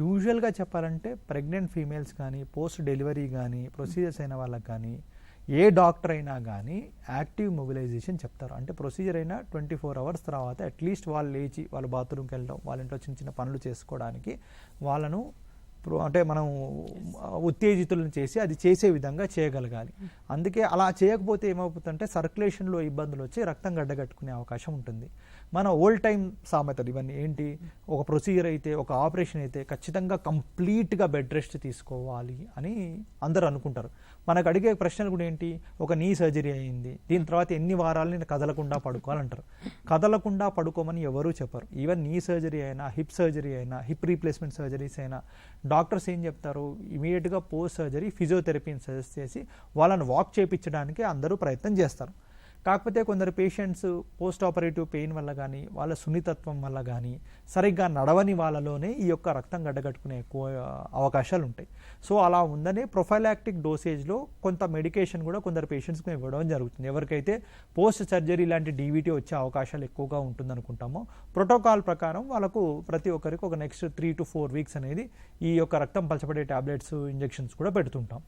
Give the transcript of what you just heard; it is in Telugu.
యూజువల్గా చెప్పాలంటే ప్రెగ్నెంట్ ఫీమేల్స్ కానీ పోస్ట్ డెలివరీ కానీ ప్రొసీజర్స్ అయిన వాళ్ళకి కానీ ఏ డాక్టర్ అయినా కానీ యాక్టివ్ మొబిలైజేషన్ చెప్తారు. అంటే ప్రొసీజర్ అయినా ట్వంటీ ఫోర్ అవర్స్ తర్వాత అట్లీస్ట్ వాళ్ళు లేచి వాళ్ళు బాత్రూమ్కి వెళ్ళడం వాళ్ళ ఇంట్లో చిన్న చిన్న పనులు చేసుకోవడానికి వాళ్ళను అంటే మనం ఉత్తేజితులను చేసి అది చేసే విధంగా చేయగలగాలి. అందుకే అలా చేయకపోతే ఏమవుతుందంటే సర్క్యులేషన్లో ఇబ్బందులు వచ్చి రక్తం గడ్డగట్టుకునే అవకాశం ఉంటుంది. మన ఓల్డ్ టైం సామెతలు ఇవన్నీ ఏంటి? ఒక ప్రొసీజర్ అయితే ఒక ఆపరేషన్ అయితే ఖచ్చితంగా కంప్లీట్గా బెడ్ రెస్ట్ తీసుకోవాలి అని అందరూ అనుకుంటారు. మనకు అడిగే ప్రశ్నలు కూడా ఏంటి? ఒక నీ సర్జరీ అయింది. దీని తర్వాత ఎన్ని వారాలు నేను కదలకుండా పడుకోవాలంటారు. కదలకుండా పడుకోమని ఎవరూ చెప్పరు. ఈవెన్ నీ సర్జరీ అయినా హిప్ సర్జరీ అయినా హిప్ రీప్లేస్మెంట్ సర్జరీస్ అయినా డాక్టర్స్ ఏం చెప్తారు? ఇమీడియట్గా పోస్ట్ సర్జరీ ఫిజియోథెరపీని సజెస్ట్ చేసి వాళ్ళని వాక్ చేయించడానికి అందరూ ప్రయత్నం చేస్తారు. కాకపోతే కొందరు పేషెంట్స్ పోస్ట్ ఆపరేటివ్ పెయిన్ వల్ల కానీ వాళ్ళ సున్నితత్వం వల్ల కానీ సరిగ్గా నడవని వాళ్ళలోనే ఈ యొక్క రక్తం గడ్డగట్టుకునే ఎక్కువ అవకాశాలు ఉంటాయి సో అలా ఉందనే ప్రొఫైలాక్టిక్ డోసేజ్లో కొంత మెడికేషన్ కూడా కొందరు పేషెంట్స్కి ఇవ్వడం జరుగుతుంది. ఎవరికైతే పోస్ట్ సర్జరీ లాంటి డీవీటీ వచ్చే అవకాశాలు ఎక్కువగా ఉంటుందనుకుంటామో ప్రోటోకాల్ ప్రకారం వాళ్ళకు ప్రతి ఒక్కరికి ఒక next three to four weeks అనేది ఈ యొక్క రక్తం పలచబడే టాబ్లెట్స్ ఇంజెక్షన్స్ కూడా పెడుతుంటాం.